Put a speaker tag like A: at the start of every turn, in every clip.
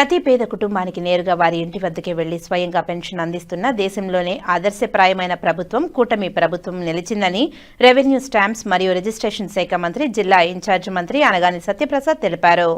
A: ప్రతి పేద కుటుంబానికి నేరుగా వారి ఇంటి వద్దకే వెళ్ళి స్వయంగా పెన్షన్ అందిస్తున్న దేశంలోనే ఆదర్శప్రాయమైన ప్రభుత్వం కూటమి ప్రభుత్వం నిలిచిందని రెవెన్యూ స్టాంప్స్ మరియు రిజిస్ట్రేషన్ శాఖ మంత్రి జిల్లా ఇన్ఛార్జ్ మంత్రి అనగాని సత్యప్రసాద్ తెలిపారు.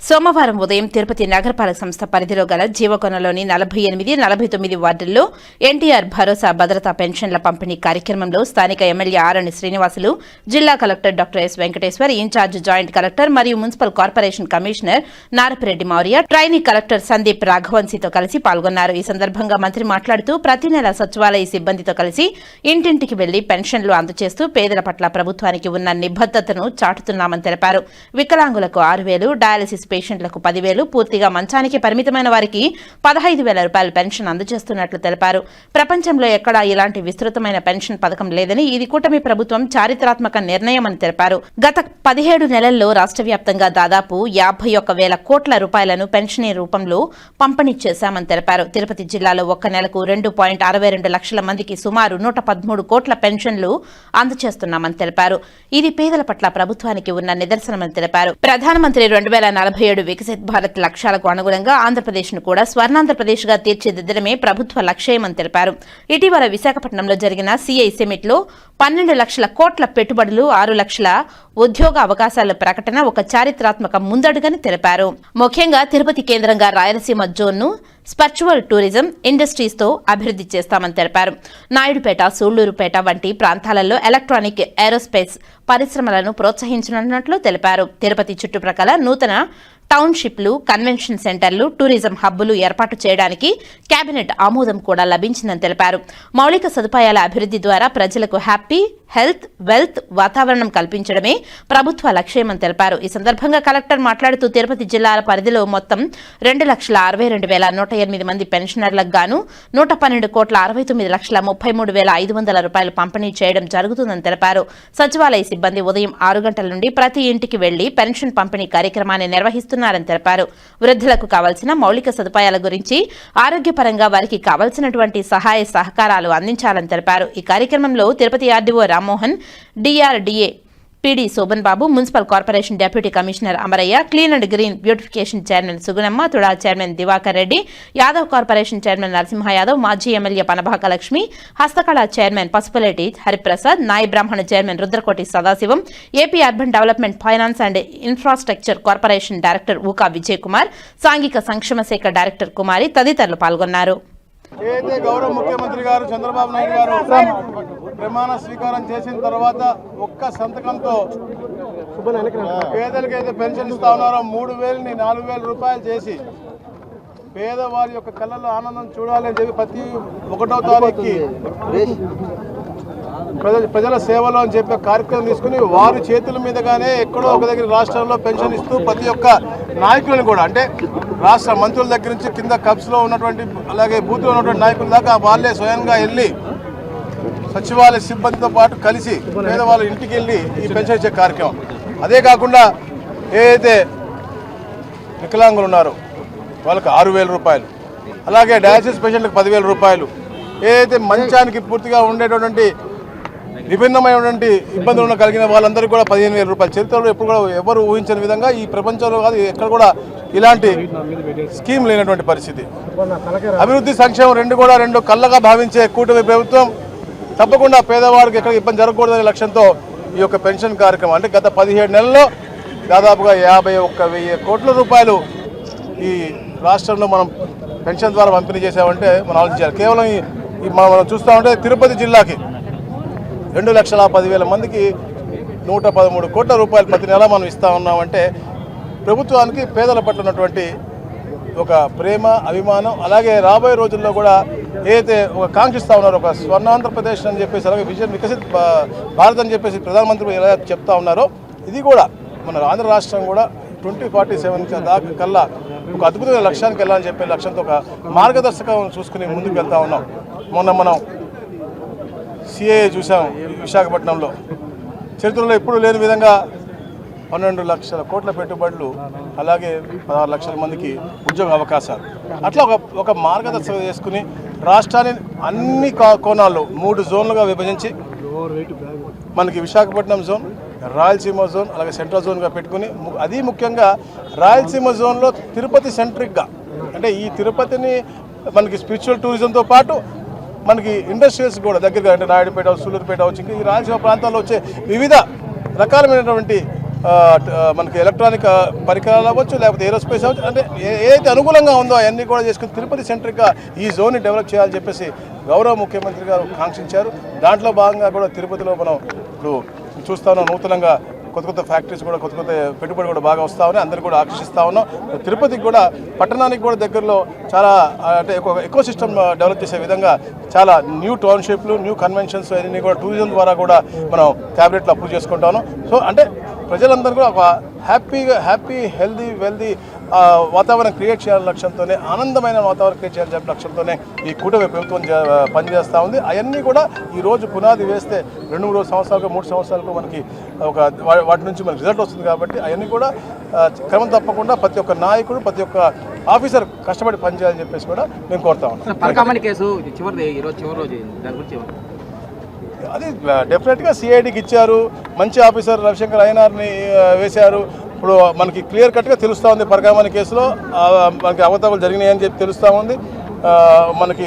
A: సోమవారం ఉదయం తిరుపతి నగరపాలక సంస్థ పరిధిలో గల జీవకొనలోని నలభై ఎనిమిది నలభై తొమ్మిది వార్డుల్లో ఎన్టీఆర్ భరోసా భద్రతా పెన్షన్ల పంపిణీ కార్యక్రమంలో స్థానిక ఎమ్మెల్యే ఆరణి శ్రీనివాసులు జిల్లా collector doctor S Venkateshwar in-charge joint collector మరియు municipal corporation commissioner Narapireddy Maurya trainee collector Sandeep రాఘవంశీతో కలిసి పాల్గొన్నారు. ఈ సందర్భంగా మంత్రి మాట్లాడుతూ ప్రతి నెల సచివాలయ సిబ్బందితో కలిసి ఇంటింటికి వెళ్ళి పెన్షన్లు అందజేస్తూ పేదల పట్ల ప్రభుత్వానికి ఉన్న నిబద్దతను చాటుతున్నామని తెలిపారు. వికలాంగులకు ఆరు వేలు డయాలసిస్ పేషెంట్లకు పదివేలు పూర్తిగా మంచానికి పరిమితమైన వారికి పదహైదు వేల రూపాయల పెన్షన్ అందజేస్తున్నట్లు తెలిపారు. ప్రపంచంలో ఎక్కడా ఇలాంటి విస్తృతమైన పెన్షన్ పథకం లేదని ఇది కూటమి ప్రభుత్వం చారిత్రాత్మక నిర్ణయమని తెలిపారు. గత పదిహేడు నెలల్లో రాష్ట్ర వ్యాప్తంగా దాదాపు యాభై ఒక్క వేల కోట్ల రూపాయలను పెన్షన్ రూపంలో పంపిణీ చేశామని తెలిపారు. తిరుపతి జిల్లాలో ఒక్క నెలకు రెండు పాయింట్ అరవై రెండు లక్షల మందికి సుమారు నూట పదమూడు కోట్ల పెన్షన్లు అందజేస్తున్నామని తెలిపారు. ఇది పేదల పట్ల ప్రభుత్వానికి ఉన్న నిదర్శనమని తెలిపారు. ప్రధానమంత్రి రెండు వేల నలభై ఏడు వికసిత్ భారత్ లక్ష్యాలకు అనుగుణంగా ఆంధ్రప్రదేశ్ను కూడా స్వర్ణాంధ్రప్రదేశ్గా తీర్చిదిద్దడమే ప్రభుత్వ లక్ష్యమని తెలిపారు. ఇటీవల విశాఖపట్నంలో జరిగిన సిఐ సెమిట్లో పన్నెండు లక్షల కోట్ల పెట్టుబడులు ఆరు లక్షల ఉద్యోగ అవకాశాల ప్రకటన ఒక చారిత్రాత్మక ముందడుగని తెలిపారు. ముఖ్యంగా తిరుపతి కేంద్రంగా రాయలసీమ జోన్ను స్పర్చువల్ టూరిజం ఇండస్ట్రీస్తో అభివృద్ధి చేస్తామని తెలిపారు. నాయుడుపేట సూళ్ళూరుపేట వంటి ప్రాంతాలలో ఎలక్ట్రానిక్ ఏరోస్పేస్ పరిశ్రమలను ప్రోత్సహించనున్నట్లు తెలిపారు. తిరుపతి చుట్టుప్రక్కల నూతన టౌన్షిప్లు కన్వెన్షన్ సెంటర్లు టూరిజం హబ్బులు ఏర్పాటు చేయడానికి కేబినెట్ ఆమోదం కూడా లభించిందని తెలిపారు. మౌలిక సదుపాయాల అభివృద్ధి ద్వారా ప్రజలకు హ్యాపీ హెల్త్ వెల్త్ వాతావరణం కల్పించడమే ప్రభుత్వ లక్ష్యమని తెలిపారు. ఈ సందర్భంగా కలెక్టర్ మాట్లాడుతూ తిరుపతి జిల్లాల పరిధిలో మొత్తం రెండు లక్షల అరవై రెండు వేల నూట ఎనిమిది మంది పెన్షనర్లకు గాను నూట పన్నెండు కోట్ల అరవై తొమ్మిది లక్షల ముప్పై మూడు వేల ఐదు వందల రూపాయలు పంపిణీ చేయడం జరుగుతుందని తెలిపారు. సచివాలయ సిబ్బంది ఉదయం ఆరు గంటల నుండి ప్రతి ఇంటికి వెళ్ళి పెన్షన్ పంపిణీ కార్యక్రమాన్ని నిర్వహిస్తున్నారని తెలిపారు. వృద్ధులకు కావాల్సిన మౌలిక సదుపాయాల గురించి ఆరోగ్యపరంగా వారికి కావాల్సినటువంటి సహాయ సహకారాలు అందించాలని తెలిపారు. ఈ కార్యక్రమంలో Tirupati RDO Rammohan DRDA PD Shobhan Babu municipal corporation deputy commissioner Amaraiah clean and green beautification chairman Sugunamma TUDA chairman Divakar Reddy Yadav corporation chairman Narasimha Yadav మాజీ ఎమ్మెల్యే పనభాక లక్ష్మి హస్తకళ chairman Pasupuleti Hariprasad Nayi Brahmana chairman Rudrakoti Sadasivam AP urban development finance and infrastructure corporation director Ooka Vijay Kumar సాంఘిక సంక్షేమ శాఖ director కుమారి తదితరులు పాల్గొన్నారు.
B: ఏదైతే గౌరవ ముఖ్యమంత్రి గారు చంద్రబాబు నాయుడు గారు ప్రమాణ స్వీకారం చేసిన తర్వాత ఒక్క సంతకంతో పేదలకు అయితే పెన్షన్ ఇస్తా ఉన్నారో మూడు వేలని నాలుగు వేల రూపాయలు చేసి పేదవారి యొక్క కళ్ళలో ఆనందం చూడాలని చెప్పి ప్రతి ఒకటో తారీఖుకి ప్రజల ప్రజల సేవలో అని చెప్పే కార్యక్రమం తీసుకుని వారి చేతుల మీదగానే ఎక్కడో ఒక దగ్గర రాష్ట్రంలో పెన్షన్ ఇస్తూ ప్రతి ఒక్క నాయకులను కూడా అంటే రాష్ట్ర మంత్రుల దగ్గర నుంచి కింద కప్స్లో ఉన్నటువంటి అలాగే బూత్లో ఉన్నటువంటి నాయకుల దాకా వాళ్ళే స్వయంగా వెళ్ళి సచివాలయ సిబ్బందితో పాటు కలిసి పేదవాళ్ళ ఇంటికి వెళ్ళి ఈ పెన్షన్ ఇచ్చే కార్యక్రమం. అదే కాకుండా ఏదైతే వికలాంగులు ఉన్నారో వాళ్ళకి ఆరు వేల రూపాయలు అలాగే డయాలసిస్ పేషెంట్లకు పదివేల రూపాయలు ఏదైతే మంచానికి పూర్తిగా ఉండేటటువంటి విభిన్నమైనటువంటి ఇబ్బందులు కలిగిన వాళ్ళందరికీ కూడా పదిహేను వేల రూపాయలు. చరిత్రలో ఎప్పుడు కూడా ఎవరు ఊహించని విధంగా ఈ ప్రపంచంలో కాదు ఎక్కడ కూడా ఇలాంటి స్కీమ్ లేనటువంటి పరిస్థితి. అభివృద్ధి సంక్షేమం రెండు కూడా రెండు కళ్ళగా భావించే కూటమి ప్రభుత్వం తప్పకుండా పేదవాడికి ఎక్కడ ఇబ్బంది జరగకూడదనే లక్ష్యంతో ఈ యొక్క పెన్షన్ కార్యక్రమం అంటే గత పదిహేడు నెలల్లో దాదాపుగా యాభై ఒక్క వెయ్యి కోట్ల రూపాయలు ఈ రాష్ట్రంలో మనం పెన్షన్ ద్వారా పంపిణీ చేసామంటే మనం ఆలోచించాలి. కేవలం ఈ మనం చూస్తూ ఉంటే తిరుపతి జిల్లాకి రెండు లక్షల పదివేల మందికి నూట పదమూడు కోట్ల రూపాయలు ప్రతి నెల మనం ఇస్తా ఉన్నామంటే ప్రభుత్వానికి పేదల పట్ల ఉన్నటువంటి ఒక ప్రేమ అభిమానం అలాగే రాబోయే రోజుల్లో కూడా ఏదైతే ఒక కాంక్షిస్తూ ఉన్నారో ఒక స్వర్ణ ఆంధ్రప్రదేశ్ అని చెప్పేసి అలాగే విజయం వికసిత్ భారత్ అని చెప్పేసి ప్రధానమంత్రి ఎలా చెప్తా ఉన్నారో ఇది కూడా మన ఆంధ్ర రాష్ట్రం కూడా ట్వంటీ ఫార్టీ సెవెన్ దాకా కల్లా ఒక అద్భుతమైన లక్ష్యానికి వెళ్ళాలని చెప్పే లక్ష్యంతో ఒక మార్గదర్శకం చూసుకుని ముందుకు వెళ్తా ఉన్నాం. మొన్న మనం సిఏఏ చూసాం విశాఖపట్నంలో. చరిత్రలో ఎప్పుడూ లేని విధంగా పన్నెండు లక్షల కోట్ల పెట్టుబడులు అలాగే పదహారు లక్షల మందికి ఉద్యోగ అవకాశాలు. అట్లా ఒక ఒక మార్గదర్శకం చేసుకుని రాష్ట్రాన్ని అన్ని కోణాల్లో మూడు జోన్లుగా విభజించి మనకి విశాఖపట్నం జోన్ రాయలసీమ జోన్ అలాగే సెంట్రల్ జోన్గా పెట్టుకుని అది ముఖ్యంగా రాయలసీమ జోన్లో తిరుపతి సెంట్రిక్గా. అంటే ఈ తిరుపతిని మనకి స్పిరిచువల్ టూరిజంతో పాటు మనకి ఇండస్ట్రియల్స్ కూడా దగ్గరగా అంటే నాయుడుపేట సూలూరుపేట వచ్చి ఈ రాయలసీమ ప్రాంతాల్లో వచ్చే వివిధ రకాలమైనటువంటి మనకి ఎలక్ట్రానిక్ పరికరాలు అవ్వచ్చు లేకపోతే ఏరోస్పేస్ అవ్వచ్చు అంటే ఏదైతే అనుకూలంగా ఉందో అవన్నీ కూడా చేసుకుని తిరుపతి సెంట్రిక్గా ఈ జోన్ని డెవలప్ చేయాలని చెప్పేసి గౌరవ ముఖ్యమంత్రి గారు కాంక్షించారు. దాంట్లో భాగంగా కూడా తిరుపతిలో మనం ఇప్పుడు చూస్తా నూతనంగా కొత్త కొత్త ఫ్యాక్టరీస్ కూడా కొత్త కొత్త పెట్టుబడి కూడా బాగా వస్తా ఉన్నాయి. అందరూ కూడా ఆకర్షిస్తూ ఉన్నాం. తిరుపతికి కూడా పట్టణానికి కూడా దగ్గరలో చాలా అంటే ఎక్కువ ఎకో సిస్టమ్ డెవలప్ చేసే విధంగా చాలా న్యూ టౌన్షిప్లు న్యూ కన్వెన్షన్స్ అన్ని కూడా టూరిజం ద్వారా కూడా మనం క్యాబినెట్లో అప్రూవ్ చేసుకుంటాను సో అంటే ప్రజలందరూ కూడా ఒక హ్యాపీగా హ్యాపీ హెల్దీ వెల్దీ వాతావరణం క్రియేట్ చేయాలని లక్ష్యంతోనే ఆనందమైన వాతావరణం క్రియేట్ చేయాలని చెప్పిన లక్ష్యంతోనే ఈ కూటమి ప్రభుత్వం పనిచేస్తూ ఉంది. అవన్నీ కూడా ఈ రోజు పునాది వేస్తే రెండు మూడు సంవత్సరాలకు మూడు సంవత్సరాలకు మనకి ఒక వా- వాటి నుంచి మనకి రిజల్ట్ వస్తుంది కాబట్టి అవన్నీ కూడా క్రమం తప్పకుండా ప్రతి ఒక్క నాయకుడు ప్రతి ఒక్క ఆఫీసర్ కష్టపడి పనిచేయాలని చెప్పేసి కూడా మేము కోరుతా ఉన్నాం.
C: కేసు ఈరోజు చివరి రోజు దాని గురించి
B: అది డెఫినెట్గా సిఐడికి ఇచ్చారు. మంచి ఆఫీసర్ రవిశంకర్ అయ్యనార్ని వేశారు. ఇప్పుడు మనకి క్లియర్ కట్గా తెలుస్తూ ఉంది పరకామణి కేసులో. మనకి అవతాలు జరిగినాయని చెప్పి తెలుస్తూ ఉంది. మనకి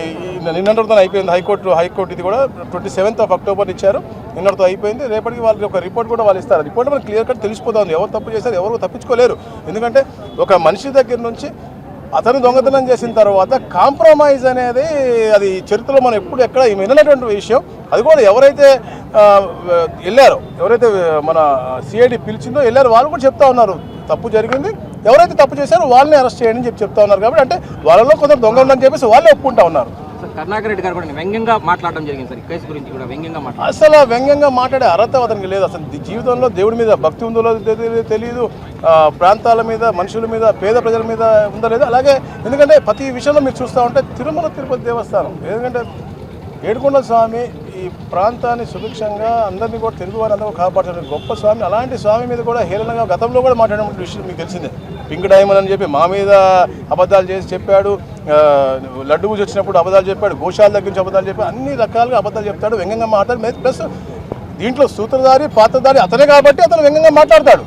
B: నిన్నటితో అయిపోయింది హైకోర్టు హైకోర్టు ఇది కూడా ట్వంటీ సెవెంత్ ఆఫ్ అక్టోబర్ ఇచ్చారు. నిన్నటితో అయిపోయింది. రేపటికి వాళ్ళకి ఒక రిపోర్ట్ కూడా వాళ్ళు ఇస్తారు. రిపోర్ట్ మనకి క్లియర్ కట్ తెలిసిపోతుంది. ఎవరు తప్పు చేశారు ఎవరు తప్పించుకోలేరు. ఎందుకంటే ఒక మనిషి దగ్గర నుంచి అతను దొంగతనం చేసిన తర్వాత కాంప్రమైజ్ అనేది అది చరిత్రలో మనం ఎప్పుడు ఎక్కడ విననటువంటి విషయం. అది కూడా ఎవరైతే వెళ్ళారో ఎవరైతే మన సిఐడి పిలిచిందో వెళ్ళారో వాళ్ళు కూడా చెప్తా ఉన్నారు తప్పు జరిగింది ఎవరైతే తప్పు చేశారో వాళ్ళని అరెస్ట్ చేయండి అని చెప్పి చెప్తా ఉన్నారు కాబట్టి అంటే వాళ్ళలో కొందరు దొంగ ఉందని చెప్పేసి వాళ్ళే ఒప్పుకుంటా ఉన్నారు.
C: కరుణాకర్ రెడ్డి గారు కూడా వ్యంగ్యంగా మాట్లాడడం జరిగింది సార్ ఈ కేసు గురించి కూడా వ్యంగ్యంగా మాట్లాడారు
B: అసలు వ్యంగ్యంగా మాట్లాడే అర్హత అతనికి లేదు. అసలు జీవితంలో దేవుడి మీద భక్తి ఉందో లేదో తెలియదు ప్రాంతాల మీద మనుషుల మీద పేద ప్రజల మీద ఉందో లేదో అలాగే ఎందుకంటే ప్రతి విషయంలో మీరు చూస్తూ ఉంటే తిరుమల తిరుపతి దేవస్థానం ఎందుకంటే ఏడుకొండ స్వామి ఈ ప్రాంతాన్ని సుభిక్షంగా అందరినీ కూడా తెలుగు వారి అందరూ కాపాడుతున్న గొప్ప స్వామి. అలాంటి స్వామి మీద కూడా హేళనగా గతంలో కూడా మాట్లాడిన విషయం మీకు తెలిసిందే. పింక్ డైమండ్ అని చెప్పి మా మీద అబద్ధాలు చేసి చెప్పాడు. లడ్డు పూజ వచ్చినప్పుడు అబద్ధాలు చెప్పాడు. గోశాల దగ్గర నుంచి అబద్ధాలు చెప్పాడు. అన్ని రకాలుగా అబద్ధాలు చెప్తాడు. వ్యంగ్యంగా మాట్లాడు. ప్లస్ దీంట్లో సూత్రధారి పాత్రధారి అతనే కాబట్టి అతను వ్యంగ్యంగా మాట్లాడతాడు.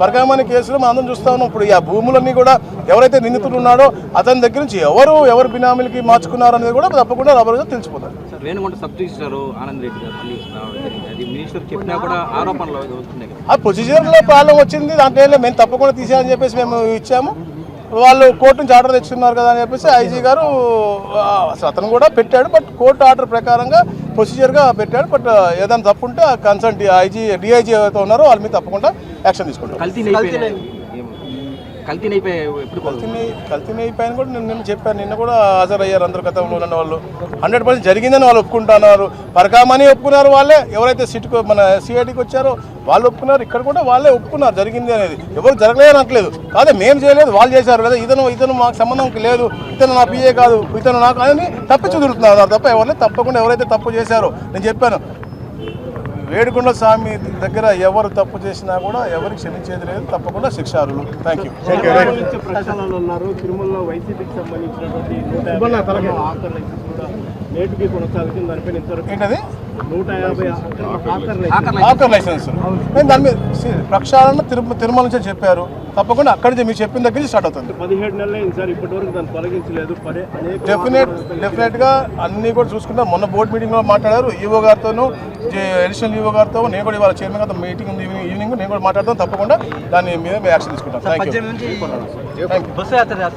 B: పరకామణి కేసులో మనం అందరం చూస్తా ఉన్నాం. ఇప్పుడు ఈ ఆ భూములన్నీ కూడా ఎవరైతే నిందితులు ఉన్నాడో అతని దగ్గర నుంచి ఎవరు ఎవరు బినామీలకి మార్చుకున్నారనేది కూడా తప్పకుండా రాబోయే తెలిసిపోతారు
C: sir Venugonda sub registrar Anand Reddy garu మళ్ళీ అది మినిస్టర్ చెప్పినా కూడా ఆరోపణలు వస్తున్నాయి
B: ఆ ప్రొసీజర్లో ప్రాబ్లం వచ్చింది దాంట్లో మేము తప్పకుండా తీసేయాలని చెప్పేసి మేము ఇచ్చాము. వాళ్ళు కోర్టు నుంచి ఆర్డర్ తెచ్చుకున్నారు కదా అని చెప్పేసి ఐజీ గారు అతను కూడా పెట్టాడు. బట్ కోర్టు ఆర్డర్ ప్రకారంగా ప్రొసీజర్గా పెట్టాడు. బట్ ఏదైనా తప్పు ఉంటే ఆ కన్సల్ట్ ఐజీ డిఐజీ ఎవరైతే ఉన్నారో వాళ్ళ మీద తప్పకుండా యాక్షన్ తీసుకుంటాం.
C: కల్తీ నైపోయినాయి ఏమో. కల్తీ నైపోయి ఎప్పుడు కొలు-
B: కల్తీని కల్తీని అయిపోయాను కూడా నేను నిన్న చెప్పాను నిన్న కూడా హాజరయ్యారు అందరు గతంలో ఉన్న వాళ్ళు. హండ్రెడ్ పర్సెంట్ జరిగిందని వాళ్ళు ఒప్పుకుంటున్నారు. పరకామని ఒప్పుకున్నారు వాళ్ళే. ఎవరైతే సిట్కు మన సిఐడికి వచ్చారో వాళ్ళు ఒప్పుకున్నారు. ఇక్కడ కూడా వాళ్ళే ఒప్పుకున్నారు జరిగింది అనేది. ఎవరు జరగలేదు అనట్లేదు. కాదే మేము చేయలేదు వాళ్ళు చేశారు కదా. ఇతను ఇతను మాకు సంబంధం లేదు. ఇతను నా పిఏ కాదు. ఇతను నాకు అని తప్పించి తిరుగుతున్నారు తప్ప ఎవరిని తప్పకుండా ఎవరైతే తప్పు చేశారో నేను చెప్పాను. వేడుకొండ స్వామి దగ్గర ఎవరు తప్పు చేసినా కూడా ఎవరికి క్షమించేది లేదు తప్పకుండా శిక్షారులు థ్యాంక్ యూ
D: తిరుమలలో వైసీపీకి సంబంధించినటువంటి
B: ఏంటది?
D: ఆకర్ లైసెన్స్.
C: ఆఖరి
B: ఆకర్ లైసెన్స్. నేను దాని మీద ప్రక్షాళన తిరుమ తిరుమల నుంచి చెప్పారు. తప్పకుండా అక్కడి నుంచి మీరు చెప్పిన దగ్గర నుంచి స్టార్ట్ అవుతుంది.
D: పదిహేడు నెలలు అయింది సార్ ఇప్పటి వరకు దాన్ని తొలగించలేదు. పదే అనేక
B: డెఫినెట్ డెఫినెట్గా అన్నీ కూడా చూసుకుంటా మొన్న బోర్డు మీటింగ్లో మాట్లాడారు. ఈవో గారితోనూ అడిషనల్ ఈవో గారితో నేను కూడా ఇవాళ చైర్మన్ గారితో మీటింగ్ ఉంది ఈవినింగ్ ఈవినింగ్ నేను కూడా మాట్లాడతాను. తప్పకుండా దాని మీద మేము యాక్షన్ తీసుకుంటాం. Thank you